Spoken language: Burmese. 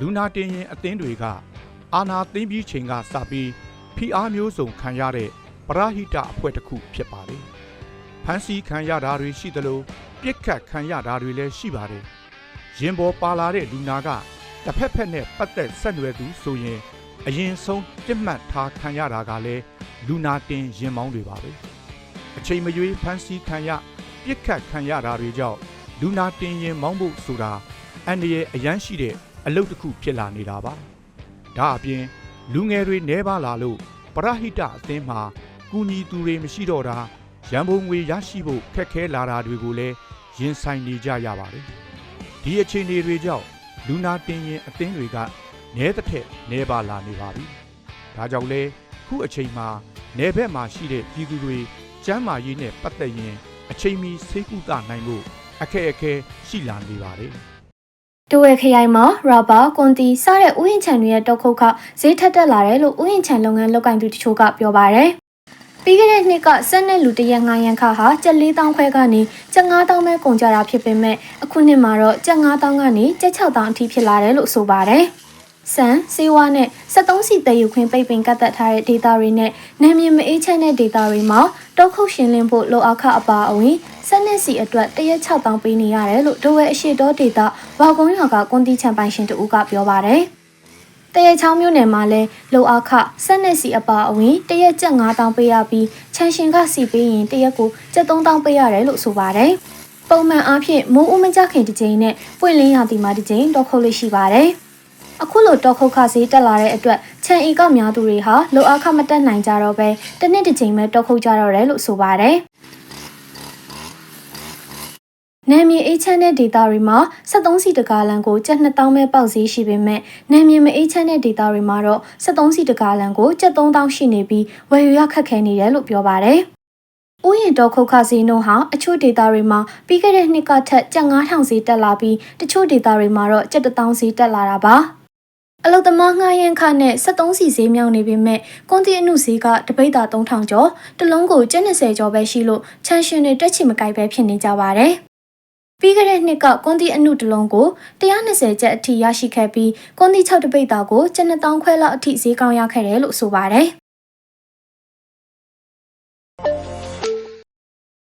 လူနာတင်ရင်အသင်းတွေကအာနာသိမ့်ပြီးချိန်ကစပြီးဖိအားမျိုးစုံခံရတဲ့ပရဟိတအဖွဲ့တစ်ခုဖြစ်ပါတယ်။ဖန်စီခံရတာတွေရှိသလိုပြစ်ခတ်ခံရတာတွေလည်းရှိပါတယ်။ရင်ပေါ်ပါလာတဲ့လူနာကတစ်ဖက်ဖက်နဲ့ပတ်သက်ဆက်နွယ်သူဆိုရင်အရင်ဆုံးပြစ်မှတ်ထားခံရတာကလည်းလူနာတင်ရင်မောင်းတွေပါပဲ။အချိန်မရွေးဖန်စီခံရပြစ်ခတ်ခံရတာတွေကြောင့်လူနာတင်ရင်မောင်းဖို့ဆိုတာအန္တရာယ်အရန်ရှိတဲ့ အလုပ်တစ်ခုဖြစ်လာနေတာပါ။ဒါအပြင်လူငယ်တွေနှဲပါလာလို့ပရဟိတအသင်းမှာကူညီသူတွေမရှိတော့တာရန်ပုံငွေရရှိဖို့ခက်ခဲလာတာတွေကိုလည်းရင်ဆိုင်နေကြရပါတယ်။ဒီအခြေအနေတွေကြောင့်လူနာတင်ရင်အသင်းတွေကနဲတစ်ထက်နဲပါလာနေပါပြီ။ဒါကြောင့်လဲခုအချိန်မှာနယ်ဘက်မှာရှိတဲ့ပြည်သူတွေကျန်းမာရေးနဲ့ပတ်သက်ရင်အချိန်မီဆေးကုသနိုင်ဖို့အခက်အခဲရှိလာနေပါတယ်။ တဝဲခရိုင်မှာရာဘာကွန်တီစတဲ့ဥယျာဉ်ခြံတွေရဲ့တောက်ခုတ်ခဈေးထက်တက်လာတယ်လို့ဥယျာဉ်ခြံလုပ်ငန်းလုပ်ကိုင်သူတချို့ကပြောပါရယ်ပြီးခဲ့တဲ့နှစ်ကဆက်နဲ့လူတရက်ငါးရန်ခါဟာကျပ်၄တောင်းခွဲကနေကျပ်၅တောင်းပဲကုန်ကြတာဖြစ်ပေမဲ့အခုနှစ်မှာတော့ကျပ်၅တောင်းကနေကျပ်၆တောင်းအထိဖြစ်လာတယ်လို့ဆိုပါတယ်။ စံစေဝါနဲ့73စီတည်ယူခွင့်ပိတ်ပင်ကတ်သက်ထားတဲ့ဒေတာတွေနဲ့နာမည်မအေးချမ်းတဲ့ဒေတာတွေမှာတောက်ခုတ်ရှင်လင်းဖို့လိုအခအပါအဝင်ဆက်နဲ့စီအတွက်တရက်6တောင်းပေးနေရတယ်လို့ဒိုဝဲအရှိတော်ဒေတာဝါကုန်းရွာကကွန်တီချန်ပိုင်ရှင်တူကပြောပါတယ်။တရက်ချောင်းမျိုးနယ်မှာလဲလိုအခဆက်နဲ့စီအပါအဝင်တရက်ကျပ်9တောင်းပေးရပြီးချန်ရှင်ကစီပေးရင်တရက်ကိုကျပ်3တောင်းပေးရတယ်လို့ဆိုပါတယ်။ပုံမှန်အားဖြင့်မိုးဦးမကြခင်တစ်ချိန်နဲ့ပွင့်လင်းရာသီမှာတစ်ချိန်တော့ခုတ်လို့ရှိပါတယ်။ အခုလိုတော့ခုတ်ခဈေးတက်လာတဲ့အတွက်ချန်အီကများသူတွေဟာလိုအခမတက်နိုင်ကြတော့ပဲတစ်နှစ်တစ်ချိန်ပဲတော့ခုတ်ကြတော့တယ်လို့ဆိုပါတယ်။နယ်မြေအေးချမ်းတဲ့ဒေတာတွေမှာ73စီတကားလန်ကိုကျပ်2000ပဲပေါက်ဈေးရှိပေမဲ့နယ်မြေမအေးချမ်းတဲ့ဒေတာတွေမှာတော့73စီတကားလန်ကိုကျပ်3000ရှိနေပြီးဝယ်ယူရခက်ခဲနေတယ်လို့ပြောပါတယ်။ဥယျာဉ်တော်ခုတ်ခဈေးနှုန်းဟာအချို့ဒေတာတွေမှာပြီးခဲ့တဲ့နှစ်ကထက်ကျပ်9000ဈေးတက်လာပြီးတချို့ဒေတာတွေမှာတော့ကျပ်1000ဈေးတက်လာတာပါ။ အလုတ်သမားငှားရမ်းခနဲ့73စီဈေးမြောက်နေပေမဲ့ကွန်တီအနုဈေးကတပိတ်တာ3000ကျော်တလုံးကိုကျပ်20ကျော်ပဲရှိလို့ချန်ရှင်တွေတက်ချင်မကြိုက်ပဲဖြစ်နေကြပါတယ်။ပြီးခဲ့တဲ့နှစ်ကကွန်တီအနုတလုံးကို120ကျပ်အထိရရှိခဲ့ပြီးကွန်တီ6တပိတ်တာကိုကျပ်2000ခွဲလောက်အထိဈေးကောင်းရခဲ့တယ်လို့ဆိုပါတယ်။